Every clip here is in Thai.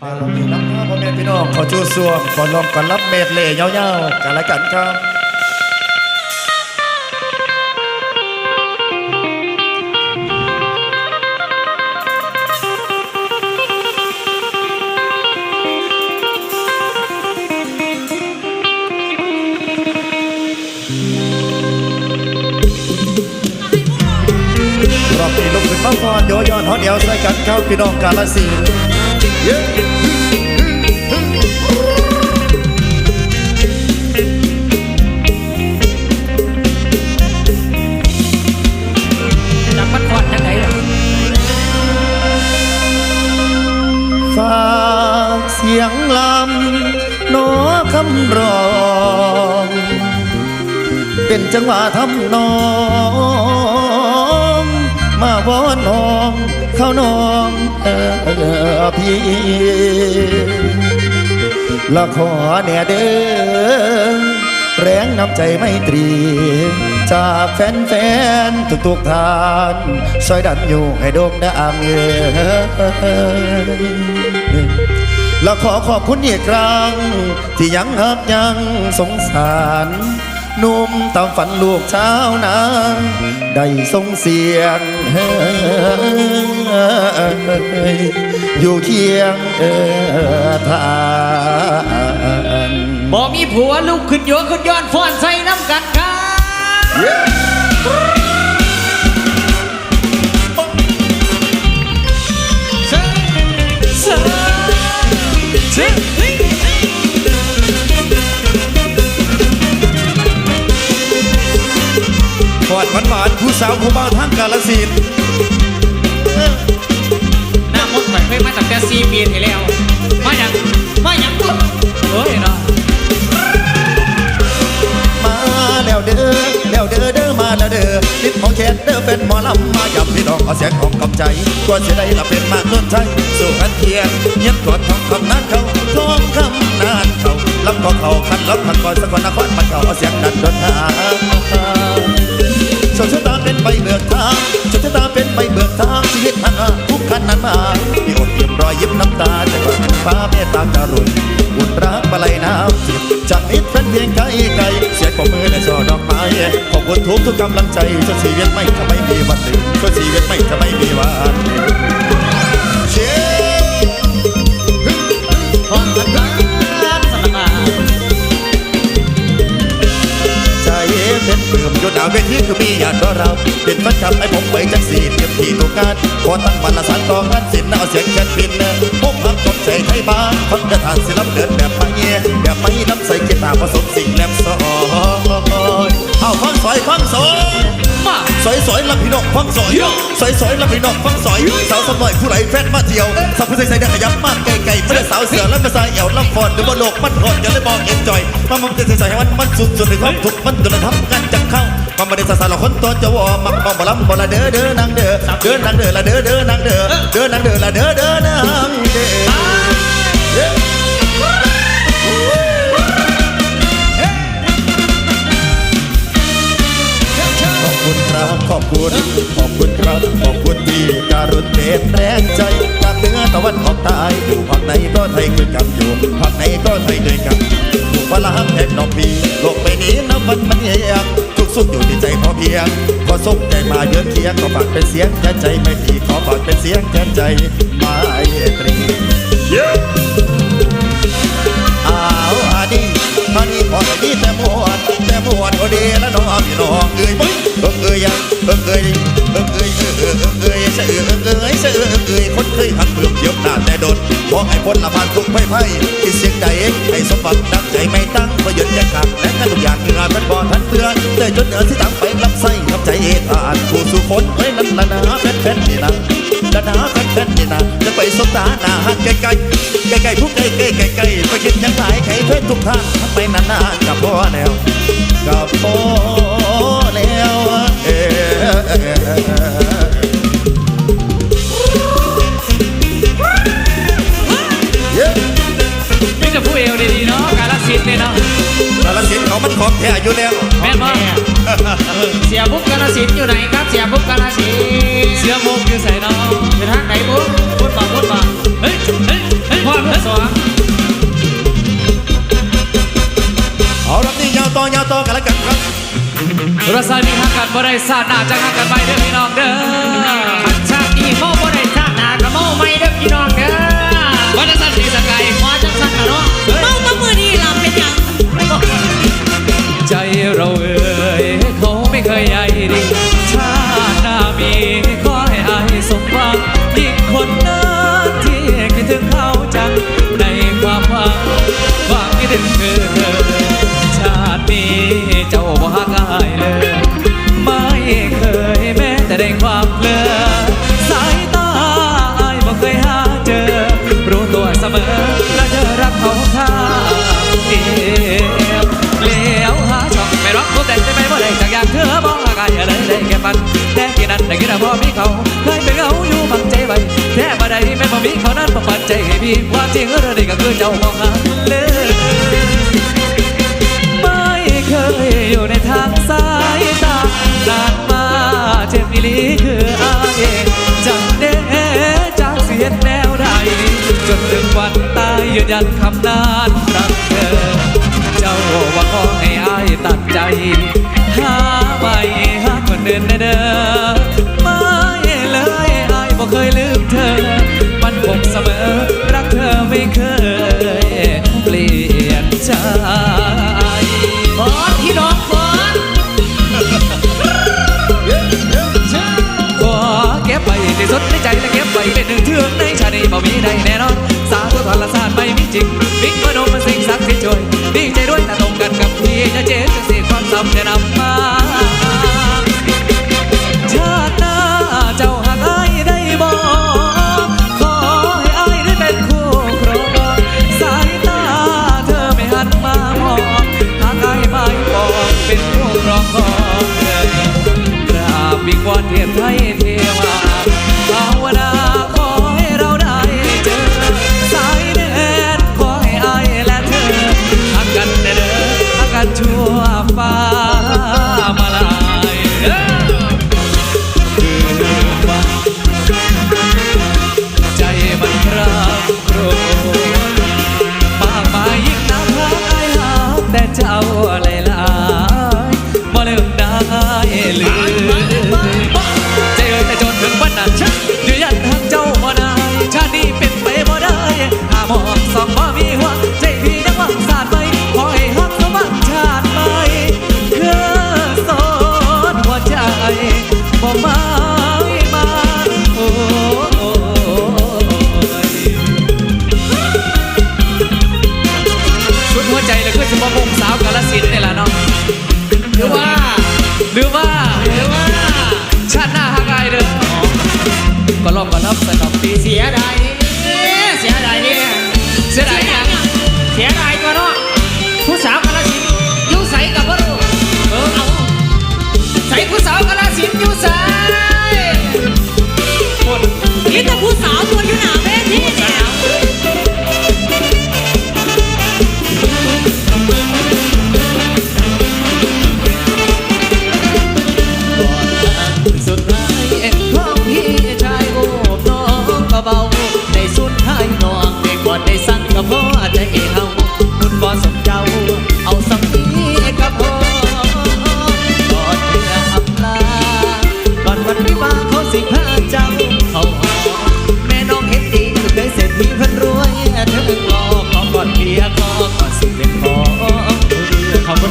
ปาลงนี้น้ำข้าพ่อแม่พี่น้องขอชูสวงขอลองกันรับเมดเล่ยาวๆกันละกันครับรอบนี้ลุกขึ้นมาฟอนโยย้อนฮอเดียวใส่กันเข้าพี่น้องกาลสีเย้จับมัน ฝากเสียงลำโนอคำร้อง เป็นจังหวะทำนอง เข้าน้องเออพี่ละขอแน่เด้อแรงน้ำใจไม่ตรี จากแฟนๆทุกๆทานซอยดันอยู่ให้โด่งดังเออและขอขอบคุณอีกครั้ง ที่ยังหักยังสงสาร นุ่มตามฝันลูกเช้านาได้ทรงเสียงอยู่เคียงเออทานบ่มีผัวลูกขึ้นโยขึ้นย้อนฟ้อนใส่น้ำกันครับ อดหวานๆผู้สาวผู้บ่าวทางกาลสินธุ์หน้ามดข่อยเคยมาตั้งแต่สี่ปีที่แล้วมาอย่างมาอย่างปุ๊บเฮ้ยเนาะมาแล้วเด้อแล้วเด้อเด้อมาแล้วเด้อติดของแขนเด้อเป็นหมอลำมาย้ำพี่น้องเอาเสียงของกำใจกว่าจะได้ละเป็นมากต้นใจสู่กันเทียนเงียบกอดทองคำนานเขาทองคำนานเขาลำก็เขาคันลำคันก่อนสกลนคร กทุกกำลังใจช่วยชีวิตไม่จะไม่มีวันลืมช่วยชีวิตไม่จะไม่มีวันลืมเชียร์ของกันรักสมัครมาใจเป็นเพิ่มจนเอาเวทีคือมีญาติก็เราเป็นฟันคำไอ้ผมไปจักสีเต็มที่ทุกการขอตั้งวันละสานกองงานศิลป์เอาเสียงแคนบินผมรับกบใจไทยบ้านฟังกระทานศิลป์เดินแบบไม่เย่แบบไม่น้ำใสกีตาร์ผสมสิ่งแลบซอย เอาฟังสอยฟังสอยมาสอยสอยรับพี่น้องฟังสอยสอยสอยรับพี่น้องฟังสอยสาวสมอยผู้ไรแฟนมาเที่ยวสาวผู้ใส่ใส่เดินขยับมากไกลไกลไม่ได้สาวเสือแล้วมาใส่เอวลำฟอนหรือว่าโลกมันหดอย่าเลยมองเอ็นจอยมามันจะใส่ให้มันมันสุดสุดในความทุกข์มันโดนทำกันจังเข้ามันไม่ได้สาสารละคนตัวจะวอมักมองบลัมบละเด้อเด้อนางเด้อเด้อนางเด้อละเด้อเด้อนางเด้อเด้อนางเด้อละเด้อเด้อนางเด้อ ขอบคุณ ขอบคุณครับ ขอบคุณที่การุณเด็ดแรงใจจากเหนือตะวันออกใต้อยู่ภาคไหนก็ไทยคือกันอยู่ภาคไหนก็ไทยด้วยกันอยู่พลังแห่งนอกปีโลกใบนี้น้ำมันมันเฮียงทุกสุขอยู่ที่ใจพอเพียงขอส่งใจมาเยือนเคียงขอฝากเป็นเสียงแทนใจไม่พีขอฝากเป็นเสียงแทนใจมาตรีอ้าวอันนี้อันนี้พอดีแต่มวนแต่มวนโอเดละน้องพี่น้องเอ้ยเอ้ยเอ้ย ยเอิงเอยเอิงเอยเสเอิงเอยเสอิงเอยคนเคยหักเพื่อเยียบหนาแต่โดนขอให้พ้นละพานทุกไม่ไพ่ที่เสียงใจให้สมบัติดังใจไม่ตั้งพระยชน์จะขาดและถ้าทุกอย่างคืองานมันบ่ทันเตือนเต่จนเหนือที่ตั้งไปรับใส่กับใจเอทานผู้สุคนเฮ้ยนั่นละนะแฟนแฟนนี่นะละนะแฟนแฟนนี่นะจะไปสบตาหน้าหักไกลไกลไกลไกลพวกไกลไกลไกลไกลไปคิดยังไงายไกลเพื่อทุกท่านไปนานๆกับพ่อแล้วกับพ่อ สียบุ๊กกาลสินอยู่ไหนครับเสียบุ๊กกาลสินเสียบุกอยู่ใส่น้องเป็นทางไหนบุ๊กบุ๊กบอกบุ๊กบอเฮ้ยเฮ้ยเฮ้ยพ่อลูกสองเอารับนี่ยาวต่อยาวต่อกันแล้วกันครับรสายมีหักกันบ่ได้สาดหน้าจะงหักกันไปเด้อพี่น้องเด้อขัชาอีโม่บ่ได้สาดหน้ากระโม่ไม่เด้อพี่น้อง็นเธอ ชาตินี้เจ้าบ่ฮักอายเลย ไม่เคยแม้แต่ได้ความเลือสายตาอายบ่เคยหาเจอ รู้ตัวเสมอและเธอรักเขาข้าเดียวเลี้ยวหาช่องไม่รักผู้แต่งได้ไหมบ่ได้จากอย่างเธอบ่ฮักอายเลยได้แค่ฝันแต่กี่นั้นแต่กินบ่มีเขาเคยเป็นเขาอยู่บังใจไว้แค่บ่ได้แม้บ่มีเขานั้นบ่ปันใจให้พี่ความจริงเรื่องนี้ก็คือเจ้าบ่ฮัก ยืนยันคำนั้นรักเธอ เจ้าว่าขอให้อายตัดใจ หาไม่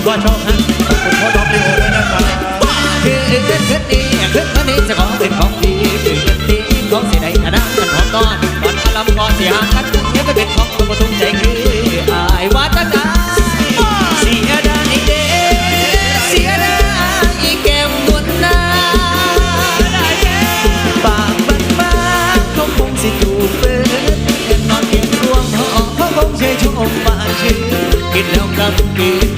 ว่าชอบนะผมขอดอกเดียวด้ยนะครับเฮ้ยเฮ้ยเฮ้นนี้เฮ้ยนี้จะขอเป็นของดีเป็นดีของเสียใดฐานะกันหอมก้อนก่อนอารมณ์ก่อนเสียหักกันเฮ้ยไปเป็นของคนประทุมใจ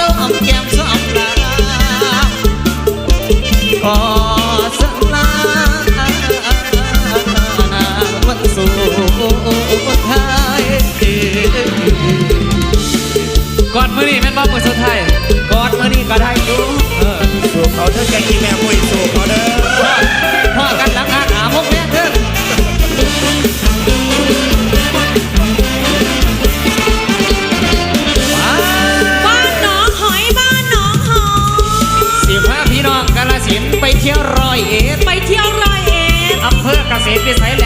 น้องกมันดนมื่อนี้แม่นบ่มือสุดท้ายกอดมื่อนี่ก็ได้ดูสู่เขาเธอใจอีแม่มุ้ย que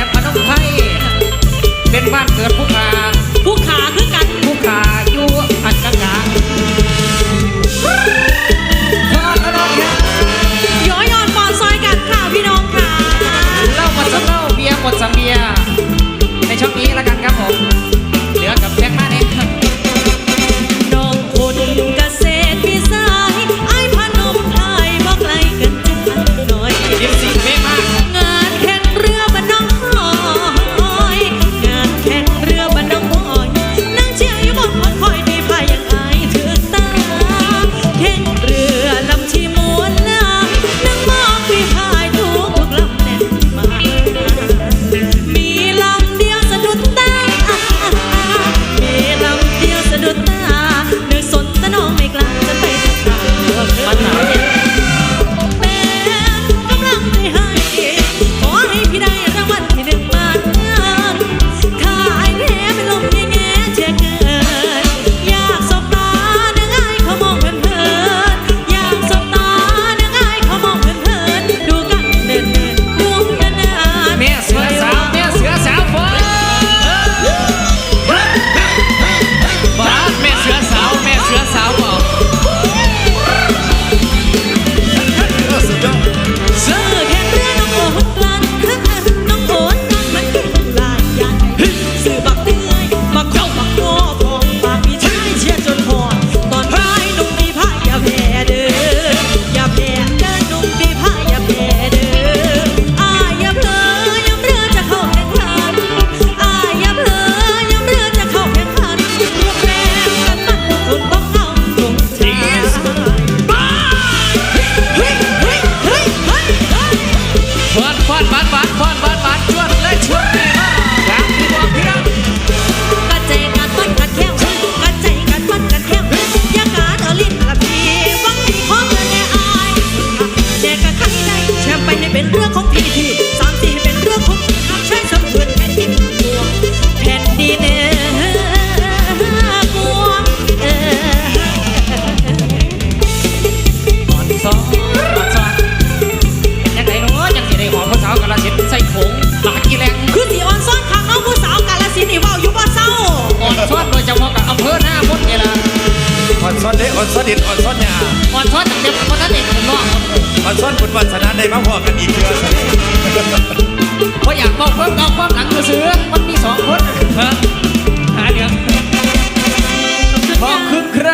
อนซ้อนดินอ่อนซ้อนหยาอ่อนซ้อนตั้งแต่นนั้นเด็กผมนองอ่อนซ้อนบุญวัฒนาได้มาพอกันอีกเยอะเพราะอยากบอกเพิ่มเอาความหลังกระสือมันมีสองคนฮะหาเดี๋ยวบอกคือใคร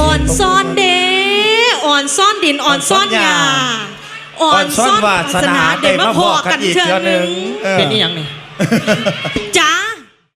อ่อนซ้อนเดอ่อนซ้อนดินอ่อนซ้อนหยาอ่อนซ้อนวาสนาเด้มาพอกันอีกเยองหนึ่งเป็นนี่ยังนี่จ้า